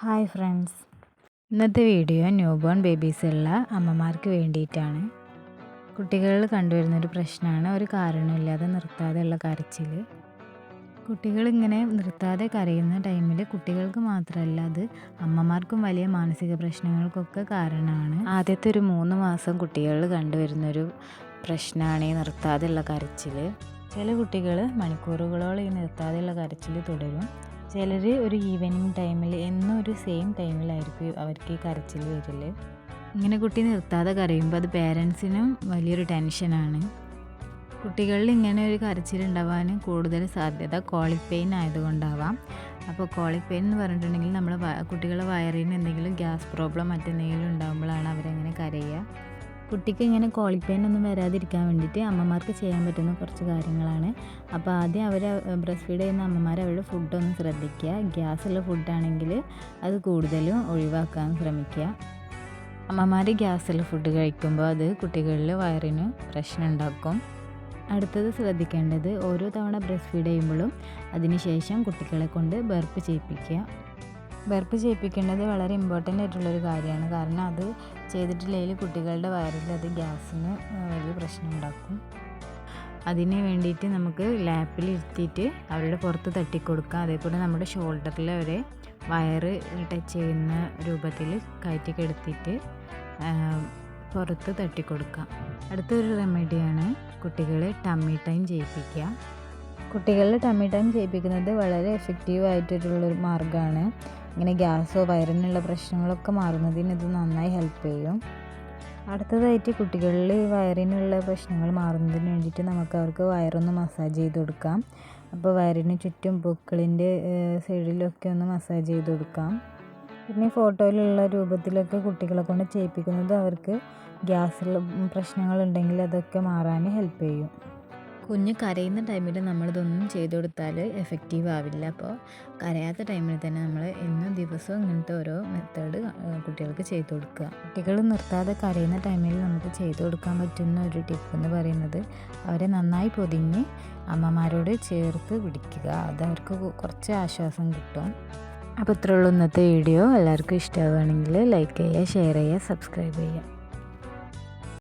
Hi friends. ഇന്നത്തെ video new born ബേബീസുള്ള അമ്മമാർക്ക് വേണ്ടിയിട്ടാണ്. കുട്ടികളിൽ കണ്ടുവരുന്നൊരു പ്രശ്നമാണ് ഒരു കാരണമില്ലാതെ നിർത്താതെയുള്ള കരച്ചിൽ കുട്ടികളിങ്ങനെ നിർത്താതെ കരയുന്ന ടൈമിൽ കുട്ടികൾക്ക് മാത്രമല്ല അത് അമ്മമാർക്കും വലിയ മാനസിക പ്രശ്നങ്ങൾക്കൊക്കെ കാരണമാണ്. ആദ്യത്തെ ഒരു മൂന്ന് മാസം കുട്ടികളിൽ കണ്ടുവരുന്നൊരു പ്രശ്നമാണ് ഈ നിർത്താതെയുള്ള കരച്ചിൽ ചില കുട്ടികൾ മണിക്കൂറുകളോളം ഈ നിർത്താതെയുള്ള കരച്ചിൽ തുടരും. ചിലർ ഒരു ഈവനിങ് ടൈമിൽ എന്നും ഒരു സെയിം ടൈമിലായിരിക്കും അവർക്ക് കരച്ചിൽ വരൽ ഇങ്ങനെ കുട്ടി നിർത്താതെ കരയുമ്പോൾ അത് പേരൻസിനും വലിയൊരു ടെൻഷനാണ് കുട്ടികളിൽ ഇങ്ങനെ ഒരു കരച്ചിലുണ്ടാവാൻ കൂടുതൽ സാധ്യത കോളിക് പെയിൻ ആയതുകൊണ്ടാവാം. അപ്പോൾ കോളിക് പെയിൻ എന്ന് പറഞ്ഞിട്ടുണ്ടെങ്കിൽ നമ്മൾ കുട്ടികളെ വയറിന് എന്തെങ്കിലും ഗ്യാസ് പ്രോബ്ലം മറ്റെന്തെങ്കിലും ഉണ്ടാകുമ്പോഴാണ് കുട്ടിക്ക് ഇങ്ങനെ കോളിപ്പേൻ ഒന്നും വരാതിരിക്കാൻ വേണ്ടിയിട്ട് അമ്മമാർക്ക് ചെയ്യാൻ പറ്റുന്ന കുറച്ച് കാര്യങ്ങളാണ്. അപ്പോൾ ആദ്യം അവർ ബ്രസ്റ്റ് ഫീഡ് ചെയ്യുന്ന അമ്മമാർ അവരുടെ ഫുഡൊന്ന് ശ്രദ്ധിക്കുക. ഗ്യാസുള്ള ഫുഡാണെങ്കിൽ അത് കൂടുതലും ഒഴിവാക്കാൻ ശ്രമിക്കുക. അമ്മമാർ ഗ്യാസുള്ള ഫുഡ് കഴിക്കുമ്പോൾ അത് കുട്ടികളിൽ വയറിന് പ്രശ്നം ഉണ്ടാക്കും അടുത്തത് ശ്രദ്ധിക്കേണ്ടത് ഓരോ തവണ ബ്രസ്റ്റ് ഫീഡ് ചെയ്യുമ്പോഴും അതിനുശേഷം കുട്ടികളെ കൊണ്ട് ബർപ്പ് ചെയ്യിപ്പിക്കുക. ബർപ്പ് ചെയ്യിപ്പിക്കേണ്ടത് വളരെ ഇമ്പോർട്ടന്റ് ആയിട്ടുള്ളൊരു കാര്യമാണ്. കാരണം അത് ചെയ്തിട്ടില്ലെങ്കിൽ കുട്ടികളുടെ വയറിൽ അത് ഗ്യാസിന് വലിയ പ്രശ്നം ഉണ്ടാക്കും. അതിന് വേണ്ടിയിട്ട് നമുക്ക് ലാപ്പിൽ ഇരുത്തിയിട്ട് അവരുടെ പുറത്ത് തട്ടിക്കൊടുക്കാം. അതേപോലെ നമ്മുടെ ഷോൾഡറിൽ അവരെ വയറ് ടച്ച് ചെയ്യുന്ന രൂപത്തിൽ കയറ്റിക്കെടുത്തിട്ട് പുറത്ത് തട്ടിക്കൊടുക്കാം. അടുത്തൊരു റെമഡിയാണ് കുട്ടികളെ ടമ്മി ടൈം ചെയ്യിപ്പിക്കുക. കുട്ടികളിൽ ടമ്മി ടൈം ചെയ്യിപ്പിക്കുന്നത് വളരെ എഫക്റ്റീവ് ആയിട്ടുള്ളൊരു മാർഗമാണ്. ഇങ്ങനെ ഗ്യാസോ വയറിനുള്ള പ്രശ്നങ്ങളൊക്കെ മാറുന്നതിന് ഇത് നന്നായി ഹെൽപ്പ് ചെയ്യും. അടുത്തതായിട്ട് കുട്ടികളിൽ വയറിനുള്ള പ്രശ്നങ്ങൾ മാറുന്നതിന് വേണ്ടിയിട്ട് നമുക്ക് അവർക്ക് വയറൊന്ന് മസാജ് ചെയ്ത് കൊടുക്കാം. അപ്പോൾ വയറിന് ചുറ്റും പൂക്കളിന്റെ സൈഡിലൊക്കെ ഒന്ന് മസാജ് ചെയ്ത് കൊടുക്കാം. പിന്നെ ഫോട്ടോയിലുള്ള രൂപത്തിലൊക്കെ കുട്ടികളെ കൊണ്ട് ചെയ്യിപ്പിക്കുന്നത് അവർക്ക് ഗ്യാസുള്ള പ്രശ്നങ്ങളുണ്ടെങ്കിൽ അതൊക്കെ മാറാൻ ഹെൽപ്പ് ചെയ്യും. കുഞ്ഞ് കരയുന്ന ടൈമിൽ നമ്മളിതൊന്നും ചെയ്തു കൊടുത്താൽ എഫക്റ്റീവ് ആവില്ല. അപ്പോൾ കരയാത്ത ടൈമിൽ തന്നെ നമ്മൾ എന്നും ദിവസവും ഇങ്ങനത്തെ ഓരോ മെത്തേഡ് കുട്ടികൾക്ക് ചെയ്തു കൊടുക്കുക. കുട്ടികൾ നിർത്താതെ കരയുന്ന ടൈമിൽ നമുക്ക് ചെയ്തു കൊടുക്കാൻ പറ്റുന്ന ഒരു ടിപ്പ് എന്ന് പറയുന്നത് അവരെ നന്നായി പൊതിഞ്ഞ് അമ്മമാരോട് ചേർത്ത് പിടിക്കുക. അത് അവർക്ക് കുറച്ച് ആശ്വാസം കിട്ടും. അപ്പോൾ ഇത്രയുള്ളൂ ഇന്നത്തെ വീഡിയോ എല്ലാവർക്കും ഇഷ്ടമാവുകയാണെങ്കിൽ ലൈക്ക് ചെയ്യുക ഷെയർ ചെയ്യുക സബ്സ്ക്രൈബ് ചെയ്യുക.